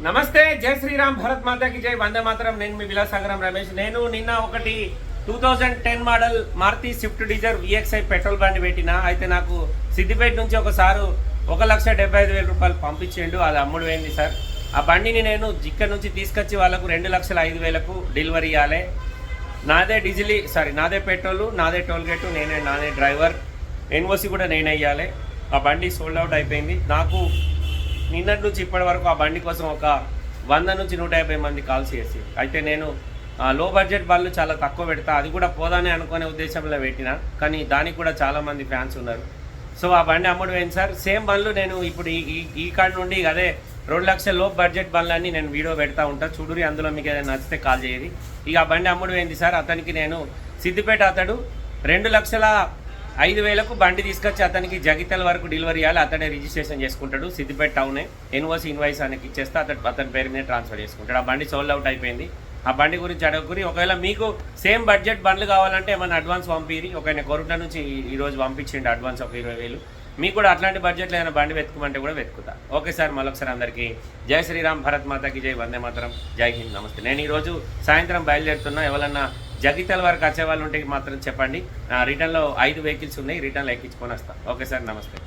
నమస్తే జై శ్రీరామ్ భరత్ మాతాకి జై వందే మాత్రం. నేను మీ విలాసాగరం రమేష్. నేను నిన్న ఒకటి two thousand ten model Maruti Swift Dzire VXI petrol బండి పెట్టిన. అయితే నాకు సిద్దిపేట నుంచి ఒకసారి ఒక లక్ష డెబ్బై ఐదు వేల రూపాయలు పంపించిండు. అది అమ్ముడు పోయింది సార్. ఆ బండిని నేను ఇక్కడ నుంచి తీసుకొచ్చి వాళ్ళకు రెండు లక్షల ఐదు వేలకు డెలివరీ ఇవ్వాలి నాదే డీజిల్ సారీ నాదే పెట్రోలు నాదే టోల్గేట్ నేనే నాదే డ్రైవర్. ఎన్ఓసి కూడా నేనే ఇవ్వాలి ఆ బండి సోల్డ్ అవుట్ అయిపోయింది. నాకు నిన్నటి నుంచి ఇప్పటి వరకు ఆ బండి కోసం ఒక వంద నుంచి నూట యాభై మంది కాల్ చేసి అయితే నేను లో బడ్జెట్ బళ్ళు చాలా తక్కువ పెడతా అది కూడా పోదానే అనుకునే ఉద్దేశంలో పెట్టిన కానీ దానికి కూడా చాలా మంది ఫ్యాన్స్ ఉన్నారు. సో ఆ బండి అమ్ముడు పోయింది సార్. సేమ్ బండ్లు నేను ఇప్పుడు ఈ ఈ- కాడ నుండి అదే రెండు లక్షల లో బడ్జెట్ బండ్లన్నీ నేను వీడియో పెడతా ఉంటా. చూడురి అందులో మీకు ఏదైనా నచ్చితే కాల్ చేయది ఇక ఆ బండి అమ్ముడు ఏంది సార్. అతనికి నేను సిద్దిపేట అతడు రెండు లక్షల ఐదు వేలకు బండి తీసుకొచ్చి అతనికి జగితల వరకు డెలివరీ ఇవ్వాలి అతనే రిజిస్ట్రేషన్ చేసుకుంటాడు. సిద్దిపేట టౌనే ఎన్ఓసి ఇన్వాయిస్ ఆయనకి ఇచ్చేస్తే అతను అతని పేరు మీద ట్రాన్స్ఫర్ చేసుకుంటాడు. ఆ బండి సోల్డ్ అవుట్ అయిపోయింది. ఆ బండి గురించి అడగకురి ఒకవేళ మీకు సేమ్ బడ్జెట్ బండ్లు కావాలంటే ఏమైనా అడ్వాన్స్ పంపిరి. ఒక కొరుట నుంచి ఈరోజు పంపించండి అడ్వాన్స్ ఒక ఇరవై వేలు. మీకు కూడా అట్లాంటి బడ్జెట్లో ఏమైనా బండి వెతుకుమంటే కూడా వెతుకుతా. ఓకే సార్ మరొకసారి అందరికీ జై శ్రీరామ్ భరత్ మాతకి జై వందే మాతరం. జై హింద్ నమస్తే. నేను ఈరోజు సాయంత్రం బయలుదేరుతున్నా. ఎవరన్నా జగిత్యాల వరకు వచ్చే వాళ్ళు ఉంటే మాత్రం చెప్పండి. రిటర్న్లో ఐదు వెహికల్స్ ఉన్నాయి. రిటర్న్లో ఎక్కించుకొని వస్తాను ఓకే సార్ నమస్తే.